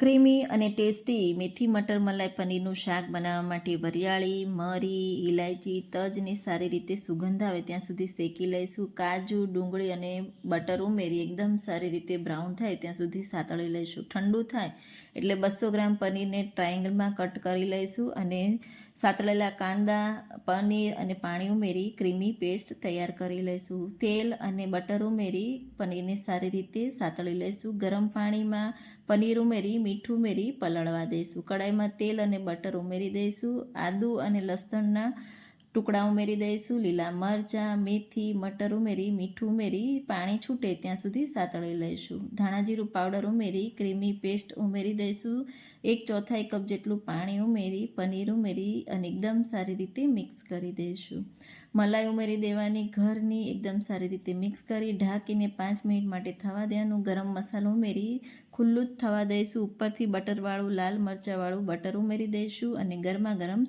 Creamy અને tasty મેથી, મટર, મલાઈ, પનીરનું શાક બનાવવા માટે વરિયાળી, મરી ઇલાયચી તજની સારી રીતે સુગંધ આવે ત્યાં સુધી શેકી લઈશું. કાજુ, ડુંગળી અને બટર ઉમેરી એકદમ સારી રીતે બ્રાઉન થાય ત્યાં સુધી સાતળી લઈશું. ઠંડુ થાય એટલે બસો ગ્રામ પનીરને ટ્રાયેંગલમાં કટ કરી લઈશું અને સાતળેલા કાંદા, પનીર અને પાણી ઉમેરી ક્રીમી પેસ્ટ તૈયાર કરી લઈશું. તેલ અને બટર ઉમેરી પનીરને સારી રીતે સાતળી લઈશું. ગરમ પાણીમાં પનીર ઉમેરી મીઠું ઉમેરી પલળવા દઈશું. કડાઈમાં તેલ અને બટર ઉમેરી દઈશું. આદું અને લસણના ટુકડા ઉમેરી દઈશું, લીલા મરચાં, મેથી, મટર ઉમેરી, મીઠું ઉમેરી, પાણી છૂટે ત્યાં સુધી સાતળી લઈશું. ધાણા જીરું પાવડર ઉમેરી, ક્રીમી પેસ્ટ ઉમેરી દઈશું. એક ચોથાઈ કપ જેટલું પાણી ઉમેરી, પનીર ઉમેરી અને એકદમ સારી રીતે મિક્સ કરી દઈશું. મલાઈ ઉમેરી દેવાની, ઘરની એકદમ સારી રીતે મિક્સ કરી, ઢાંકીને પાંચ મિનિટ માટે થવા દેવાનું. ગરમ મસાલો ઉમેરી, ખુલ્લું જ થવા દઈશું. ઉપરથી બટરવાળું, લાલ મરચાંવાળું બટર ઉમેરી દઈશું અને ગરમા ગરમ